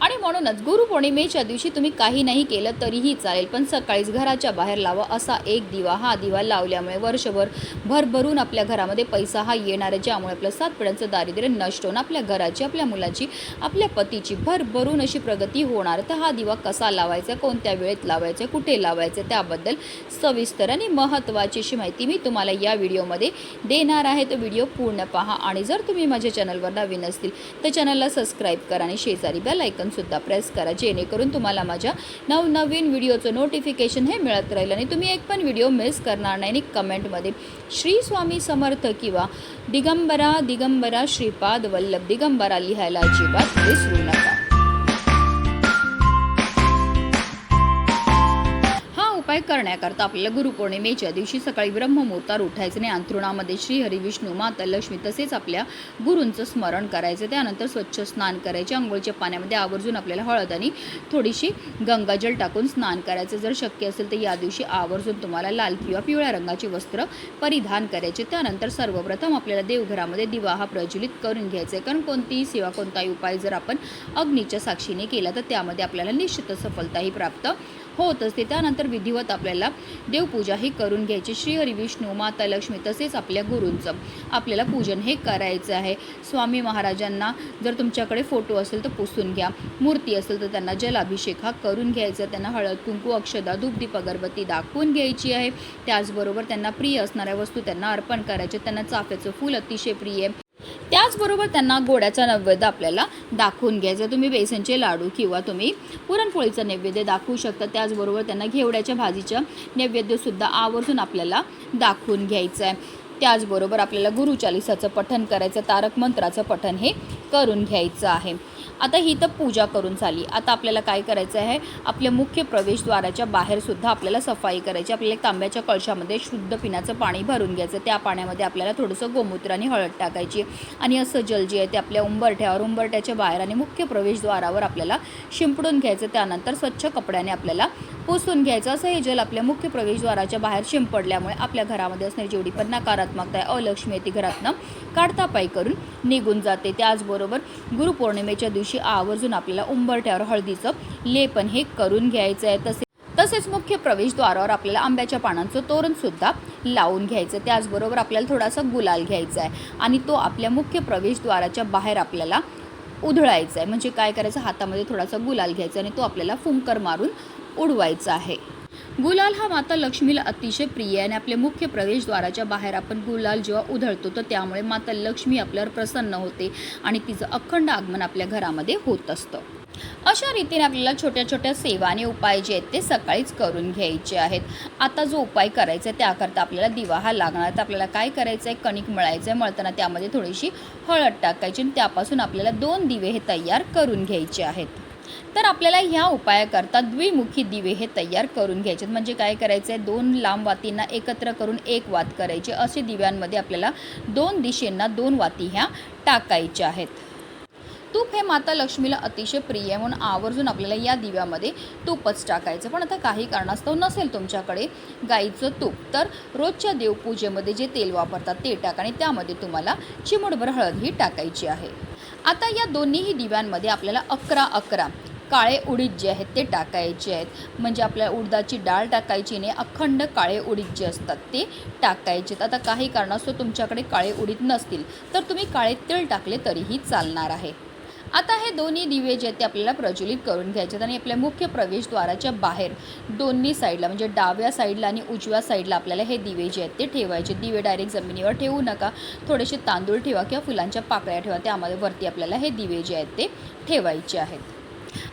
आणि म्हणूनच गुरुपौर्णिमेच्या दिवशी तुम्ही काही नाही केलं तरीही चालेल पण सकाळीच घराच्या बाहेर लावा असा एक दिवा. हा दिवा लावल्यामुळे वर्षभर भरभरून आपल्या घरामध्ये पैसा हा येणार आहे ज्यामुळे आपलं सात पिढ्यांचं दारिद्र्य नष्ट होऊन आपल्या घराची आपल्या मुलाची आपल्या पतीची भरभरून अशी प्रगती होणार. तर हा दिवा कसा लावायचा कोणत्या वेळेत लावायचा कुठे लावायचं त्याबद्दल सविस्तर आणि महत्त्वाची अशी माहिती मी तुम्हाला या व्हिडिओमध्ये देणार आहे. तो व्हिडिओ पूर्ण पहा आणि जर तुम्ही माझ्या चॅनलवर नवीन असतील तर चॅनलला सबस्क्राईब करा आणि शेजारी बेल सुद्धा प्रेस करा जेणेकरून तुम्हाला माझ्या नवनवीन व्हिडिओचं नोटिफिकेशन हे मिळत राहील. आणि तुम्ही एक पण व्हिडिओ मिस करणार नाही आणि कमेंटमध्ये श्री स्वामी समर्थ किंवा दिगंबरा दिगंबरा श्रीपाद वल्लभ दिगंबरा लिहायला अजिबात विसरू नका. हा करण्याकरता आपल्याला गुरुपौर्णिमेच्या दिवशी सकाळी ब्रह्ममुहूर्तावर उठायचं आणि अंथरुणामध्ये श्री हरिविष्णू माता लक्ष्मी तसेच आपल्या गुरूंचं स्मरण करायचं. त्यानंतर स्वच्छ स्नान करायचे. आंघोळीच्या पाण्यामध्ये आवर्जून आपल्याला हळद आणि थोडीशी गंगाजल टाकून स्नान करायचं. जर शक्य असेल तर या दिवशी आवर्जून तुम्हाला लाल किंवा पिवळ्या रंगाचे वस्त्र परिधान करायचे. त्यानंतर सर्वप्रथम आपल्याला देवघरामध्ये दिवा हा प्रज्वलित करून घ्यायचा आहे. कारण कोणतीही सेवा कोणताही उपाय जर आपण अग्नीच्या साक्षीने केला तर त्यामध्ये आपल्याला निश्चित सफलताही प्राप्त होत असते. त्यानंतर विधिवत आपल्याला देवपूजा ही करून घ्यायची. श्रीहरी विष्णू माता लक्ष्मी तसेच आपल्या गुरूंचं. आपल्याला पूजन हे करायचं आहे. स्वामी महाराजांना जर तुमच्याकडे फोटो असेल तर पुसून घ्या. मूर्ती असेल तर त्यांना जलाभिषेक हा करून घ्यायचा. त्यांना हळद कुंकू अक्षदा धूपदीप अगरबत्ती दाखवून घ्यायची आहे. त्याचबरोबर त्यांना प्रिय असणाऱ्या वस्तू त्यांना अर्पण करायच्या. त्यांना चाफ्याचं फूल अतिशय प्रिय आहे. त्याचबरोबर त्यांना गोड्याचा नैवेद्य आपल्याला दाखवून घ्यायचं तुम्ही बेसनचे लाडू किंवा तुम्ही पुरणपोळीचं नैवेद्य दाखवू शकता त्याचबरोबर त्यांना घेवड्याच्या भाजीचं नैवेद्यसुद्धा आवर्जून आपल्याला दाखवून घ्यायचं आहे. त्याचबरोबर आपल्याला गुरुचालिसाचं पठन करायचं तारक मंत्राचं पठन हे करून घ्यायचं आहे. आता ही तर पूजा करून झाली आता आपल्याला काय करायचं आहे? आपल्या मुख्य प्रवेशद्वाराच्या बाहेरसुद्धा आपल्याला सफाई करायची. आपल्याला एक तांब्याच्या कळशामध्ये शुद्ध पिण्याचं पाणी भरून घ्यायचं. त्या पाण्यामध्ये आपल्याला थोडंसं गोमूत्र आणि हळद टाकायची. आणि असं जल जे आहे ते आपल्या उंबरठ्यावर उंबरठ्याच्या बाहेर आणि मुख्य प्रवेशद्वारावर आपल्याला शिंपडून घ्यायचं. त्यानंतर स्वच्छ कपड्याने आपल्याला पुसून घ्यायचं असं हे जल आपल्या मुख्य प्रवेशद्वाराच्या बाहेर शिंपडल्यामुळे आपल्या घरामध्ये असणारी जेवढी पण नकारात्मकता आहे अलक्ष्मी आहे ती घरातनं काढतापाई करून निघून जाते. त्याचबरोबर गुरुपौर्णिमेच्या दिवशी आवर्जून आपल्याला उंबरठ्यावर हळदीचं लेपन हे करून घ्यायचं आहे. तसे तसेच मुख्य प्रवेशद्वारावर आपल्याला आंब्याच्या पानांचं तोरण सुद्धा लावून घ्यायचं. त्याचबरोबर आपल्याला थोडासा गुलाल घ्यायचा आहे आणि तो आपल्या मुख्य प्रवेशद्वाराच्या बाहेर आपल्याला उधळायचा आहे. म्हणजे काय करायचं? हातामध्ये थोडासा गुलाल घ्यायचा आणि तो आपल्याला फुंकर मारून उडवायचं आहे. गुलाल हा माता लक्ष्मीला अतिशय प्रिय आहे आणि आपल्या मुख्य प्रवेशद्वाराच्या बाहेर आपण गुलाल जेव्हा उधळतो तर त्यामुळे माता लक्ष्मी आपल्यावर प्रसन्न होते आणि तिचं अखंड आगमन आपल्या घरामध्ये होत असतं. अशा रीतीने आपल्याला छोट्या छोट्या सेवाने उपाय जे आहेत ते सकाळीच करून घ्यायचे आहेत. आता जो उपाय करायचा आहे त्याकरता आपल्याला दिवा हा लागणार तर आपल्याला काय करायचं आहे कणिक मळायचं आहे मळताना त्यामध्ये थोडीशी हळद टाकायची आणि त्यापासून आपल्याला दोन दिवे हे तयार करून घ्यायचे आहेत. तर आपल्याला ह्या उपायाकरता द्विमुखी दिवे हे तयार करून घ्यायचे म्हणजे काय करायचं आहे दोन लांब वातींना एकत्र करून एक वात करायची. असे दिव्यांमध्ये आपल्याला दोन दिशेंना दोन वाती ह्या टाकायच्या आहेत. तूप हे माता लक्ष्मीला अतिशय प्रिय आहे म्हणून आवर्जून आपल्याला या दिव्यामध्ये तूपच टाकायचं. पण आता काही कारणास्तव नसेल तुमच्याकडे गाईचं तूप. तर रोजच्या देवपूजेमध्ये जे तेल वापरतात ते टाका आणि त्यामध्ये तुम्हाला चिमडभर हळद ही टाकायची आहे. आता या दोन्हीही दिव्यांमध्ये आपल्याला अकरा अकरा काळे उडीद जे आहेत ते टाकायचे आहेत. म्हणजे आपल्याला उडदाची डाळ टाकायची नाही अखंड काळे उडीद जे असतात ते टाकायचे आहेत. आता काही कारणास्तव तुमच्याकडे काळे उडीद नसतील तर तुम्ही काळे तीळ टाकले तरीही चालणार आहे. आता हे दोन्ही दिवे जे आहेत ते आपल्याला प्रज्वलित करून घ्यायचे आहेत आणि आपल्या मुख्य प्रवेशद्वाराच्या बाहेर दोन्ही साईडला म्हणजे डाव्या साईडला आणि उजव्या साईडला आपल्याला हे दिवे जे आहेत ते ठेवायचे दिवे डायरेक्ट जमिनीवर ठेवू नका थोडेसे तांदूळ ठेवा किंवा फुलांच्या पाकळ्या ठेवा त्यामध्ये वरती आपल्याला हे दिवे जे आहेत ते ठेवायचे आहेत.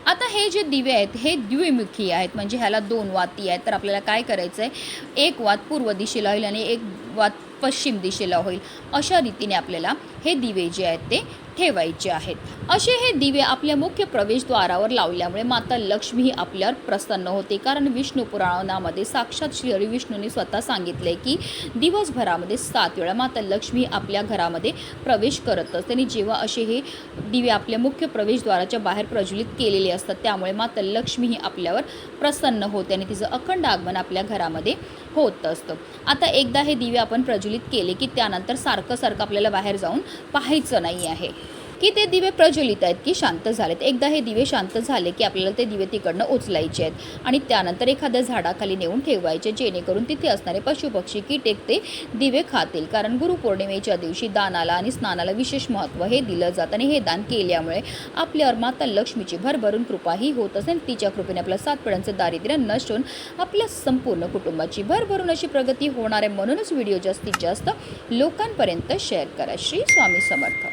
आता हे जे दिवे आहेत हे द्विमुखी आहेत म्हणजे ह्याला दोन वाती आहेत. तर आपल्याला काय करायचं आहे एक वात पूर्व दिशेला होईल आणि एक वात पश्चिम दिशेला होईल. अशा रीतीने आपल्याला हे दिवे जे आहेत ते ठेवायचे आहेत. असे हे दिवे आपल्या मुख्य प्रवेशद्वारावर लावल्यामुळे माता लक्ष्मी ही आपल्यावर प्रसन्न होते. कारण विष्णू पुराणामध्ये साक्षात श्री हरिविष्णूंनी स्वतः सांगितले की दिवसभरामध्ये सात वेळा माता लक्ष्मी आपल्या घरामध्ये प्रवेश करत असते आणि जेव्हा असे हे दिवे आपल्या मुख्य प्रवेशद्वाराच्या बाहेर प्रज्वलित केलेले असतात त्यामुळे माता लक्ष्मी ही आपल्यावर प्रसन्न होते आणि तिचं अखंड आगमन आपल्या घरामध्ये होत असतं. आता एकदा हे दिवे आपण प्रज्वलित केले की त्यानंतर सारखं सारखं आपल्याला बाहेर जाऊन पाहायचं नाही आहे की ते दिवे प्रज्वलित आहेत की शांत झालेत. एकदा हे दिवे शांत झाले की आपल्याला ते दिवे तिकडनं उचलायचे आहेत. आणि त्यानंतर एखाद्या झाडाखाली नेऊन ठेवायचे जेणेकरून तिथे असणारे पशुपक्षी कीटेक ते दिवे खातील. कारण गुरुपौर्णिमेच्या दिवशी दानाला आणि स्नानाला विशेष महत्त्व हे दिलं जातं आणि हे दान केल्यामुळे आपल्यावर माता लक्ष्मीची भरभरून कृपाही होत असेल तिच्या कृपेने आपल्या सात पिढ्यांचं दारिद्र्य नष्ट होऊन आपल्या संपूर्ण कुटुंबाची भरभरून अशी प्रगती होणार आहे. म्हणूनच व्हिडिओ जास्तीत जास्त लोकांपर्यंत शेअर करा. श्री स्वामी समर्थ.